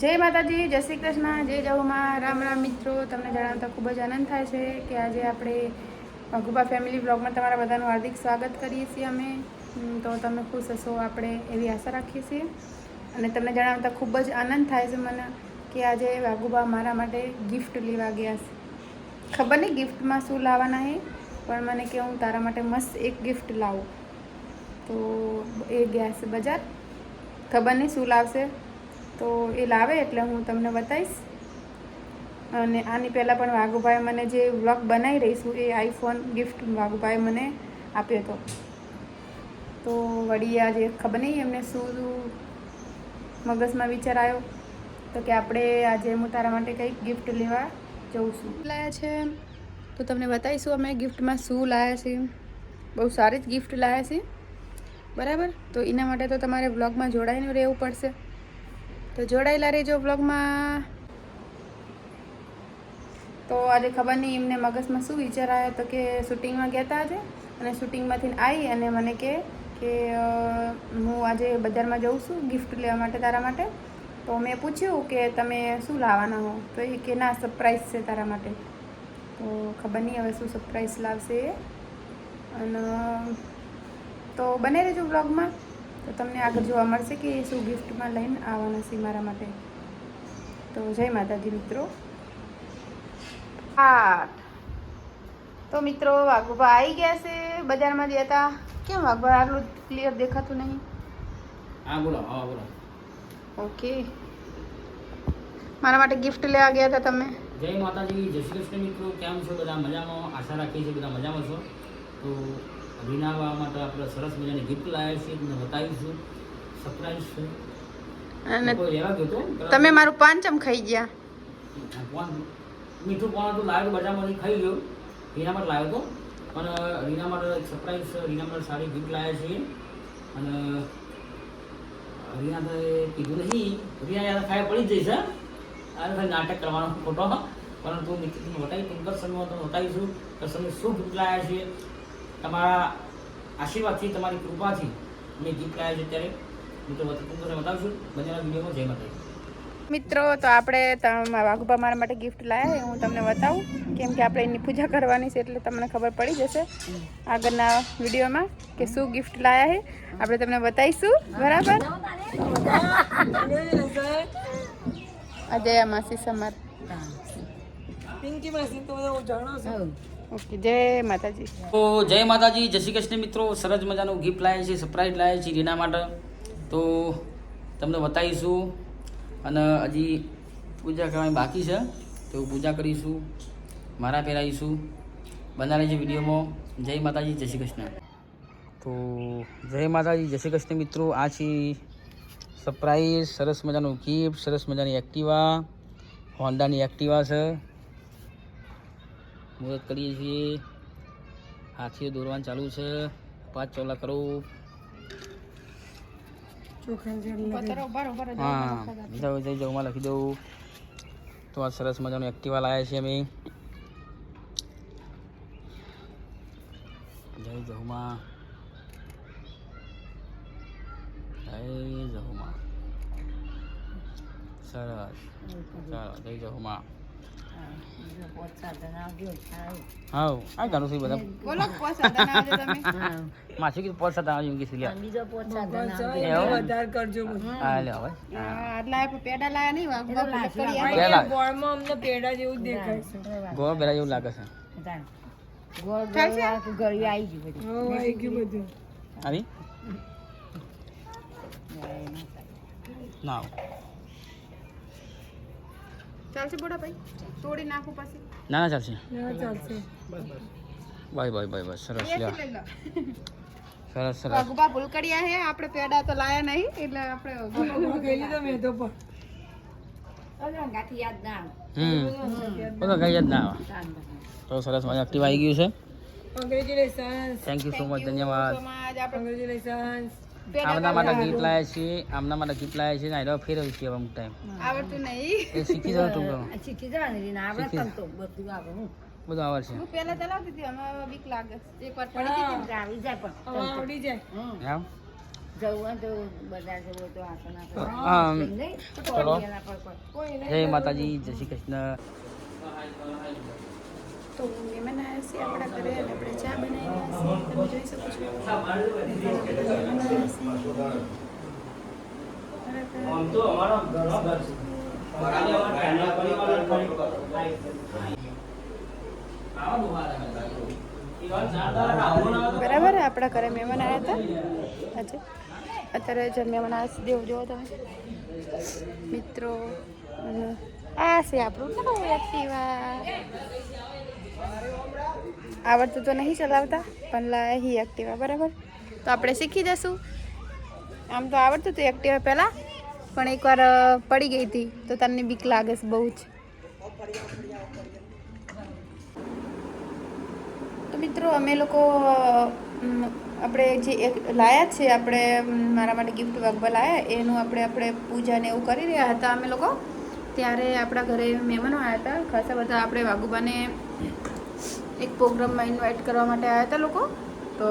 જય માતાજી, જય શ્રી કૃષ્ણ, જય જવમાં. રામ રામ મિત્રો, તમને જણાવતા ખૂબ જ આનંદ થાય છે કે આજે આપણે ભગુબા ફેમિલી બ્લોગમાં તમારા બધાનું હાર્દિક સ્વાગત કરીએ છીએ અમે. તો તમે ખુશ હશો, આપણે એવી આશા રાખીએ છીએ. અને તમને જણાવતા ખૂબ જ આનંદ થાય છે મને કે આજે વાઘુબા મારા માટે ગિફ્ટ લેવા ગયા છે. ખબર નહીં ગિફ્ટમાં શું લાવવાના છે, પણ મને કે હું તારા માટે મસ્ત એક ગિફ્ટ લાવું. તો એ ગયા છે બજાર. ખબર નહીં શું લાવશે? તો એ લાવે એટલે હું તમને બતાવીશ. અને આની પહેલાં પણ વાઘુભાઈ મને જે વ્લોગ બનાવી રહીશું એ આઈફોન ગિફ્ટ વાઘુભાઈ મને આપ્યો હતો. તો વળી આજે ખબર નહીં એમને શું મગજમાં વિચાર આવ્યો. તો કે આપણે આજે હું તારા માટે કંઈક ગિફ્ટ લેવા જઉં છું. લાયા છે. તો તમને બતાવીશું અમે ગિફ્ટમાં શું લાયા છીએ બહુ સારી જ ગિફ્ટ લાયા છે. બરાબર? તો એના માટે તો તમારે વ્લોગમાં જોડાઈને રહેવું પડશે. તો જોડાયેલા રહેજો વ્લોગમાં તો આજે ખબર નહીં એમને મગજમાં શું વિચાર આવ્યો તો કે શૂટિંગમાં ગયા હતા આજે. અને શૂટિંગમાંથી આવી અને મને કે કે હું આજે બજારમાં જઉં છું ગિફ્ટ લેવા માટે તારા માટે. તો મેં પૂછ્યું કે તમે શું લાવવાના હો? તો એ કે ના સરપ્રાઈઝ છે તારા માટે. તો ખબર નહીં હવે શું સરપ્રાઈઝ લાવશે એ. અને, તો બને રહેજો બ્લોગમાં તો તમને આગળ જોવા મળશે કે એ શું ગિફ્ટમાં લઈને આવવાના છે મારા માટે. તો જય માતાજી મિત્રો. હા તો મિત્રો વાઘુભા આવી ગયા છે બજારમાં ગયા હતા કેમ વાઘુભા આટલું ક્લિયર દેખાતું નહીં? હા બોલો હા બોલો. ઓકે. મારા માટે ગિફ્ટ લેવા ગયા હતા તમે? જય માતાજી જય શ્રી કૃષ્ણ મિત્રો. કેમ છો? બધા મજામાં? આશા રાખીએ છીએ બધા મજામાં છો. તો રીનાવા માટે આપણે સરસ મજાની ગિફ્ટ લાવ્યા છીએ તમને બતાવીશું. સરપ્રાઈઝ છે. અને તમે મારું પાંચમ ખાઈ ગયા. પાન મીઠું પાન હતું? લાવ્યું બજારમાંથી ખાઈ ગયો. રીના માટે લાવ્યો હતો પણ રીના માટે સરપ્રાઈઝ રીના માટે સારી ગિફ્ટ લાવ્યા છીએ. અને રીના તો કીધું નહીં. રીના યાર ખાય પડી જઈશ હા. આ નાટક કરવાનો ખોટો પરંતુ મિત્રો બતાવી તું જ તમે બતાવીશું. કે શું ગિફ્ટ લાવ્યા છીએ? તમારા આશીર્વાદથી તમારી કૃપાથી મેં ગીત ગાયા છે ત્યારે મિત્રો તમને બતાવીશું બંનેના વિડીયોમાં જય માતા મિત્રો તો આપણે તમારા વાઘુભા મારા માટે ગિફ્ટ લાયા હું તમને બતાવું કેમ કે આપણે એની પૂજા કરવાની છે એટલે તમને ખબર પડી જશે આગળના વિડીયોમાં કે શું ગિફ્ટ લાયા છે. આપણે તમને બતાવીશું. બરાબર? અજયા માસી સમર. ઓકે, જય માતાજી. તો જય માતાજી, જય શ્રી કૃષ્ણ મિત્રો. સરસ મજાનું ગિફ્ટ લાવ્યા છે સરપ્રાઈઝ લાવ્યા છે રીના માટે. તો તમને બતાવીશું અને હજી પૂજા કરવાની બાકી છે, તો પૂજા કરીશું, મારા પહેરાવીશું. બનાવે છે વિડીયોમાં. જય માતાજી, જય શ્રી કૃષ્ણ. તો જય માતાજી, જય શ્રી કૃષ્ણ મિત્રો. આ છે સરપ્રાઈઝ સરસ મજાનું ગિફ્ટ, સરસ મજાની એક્ટિવા હોન્ડાની એક્ટિવા છે. મુહૂર્ત કરીએ છીએ. હાથીઓ દોરવાનું ચાલુ છે. પાંચ ચોલા કરો. હા જાઉં જઈ જાઉં માં લખી દઉં. તો આ સરસ મજાનું એક્ટિવા લાવ્યા છે અમે. જય જહુમાં જય જહુમાં સરસ. ચાલો જય જહુમાં હા આ ગાનું છે બધા. બોલો પોસ આદાન આવજો તમે. માછી કીધું પોત સાથે કે સિલિયા હા લે હવે. હા, આટલા આપ્યા, પેડા લાયા નહીં આપ્યા. ગોળ બેરા જેવું લાગે છે. આવી? ના. ચાલશે બોડા ભાઈ તોડી નાખું પછી. ના ના ચાલશે. બાય બાય બાય બસ સરસ સરસ. સરસ વાઘુભા ભૂલ કર્યા હે. આપણે પેડા તો લાયા નહીં એટલે આપણે હમ. બધો કઈ જ ના આવે. તો સરસ મજા એક્ટિવ આવી ગયું છે. થેન્ક યુ સો મચ ધન્યવાદ. આમના માટે ગીત લાયા છીએ આમના માટે ગીત લાયા છીએ ના ફેરવ્યું છે અમુક ટાઈમ આવડતું નહીં. એ શીખી જવું ટૂંક બધું આવડશે હું. પહેલા ચલાવતી હતી હવે બીક લાગે. એકવાર પડી ગઈ હતી ને. એમ જવું હોય તો બધા નહીં. જય માતાજી જય શ્રી કૃષ્ણ. તો મહેમાન આવ્યા છે આપણા ઘરે અને આપણે ચા બનાવી રહ્યા છીએ તમે જોઈ શકો છો. છે. બરાબર. આપણા ઘરે મહેમાન આવ્યા હતા. આજે. અત્યારે જે મહેમાન આવ્યા છે, દેવ જોવો તમે. મિત્રો આ છે આપણું. એક્ટિવા આવડતું તો નહીં ચલાવતા, પણ લાહી એક્ટિવા બરાબર? તો આપણે શીખી જશું. આમ તો આવડતું હતું એક્ટિવા પહેલાં, પણ એકવાર પડી ગઈ હતી, તો તમને બીક લાગે છે બહુ જ. તો મિત્રો, અમે લોકો આપણે જે લાયા છે, આપણે મારા માટે ગિફ્ટ વાગવા લાયા, એનું આપણે આપણે પૂજા ને એવું કરી રહ્યા હતા અમે લોકો. ત્યારે આપણા ઘરે મહેમાનો આવ્યા હતા. ખાસા બધા આપણે વાગુબાને એક પ્રોગ્રામમાં ઇન્વાઇટ કરવા માટે આવ્યા હતા લોકો. તો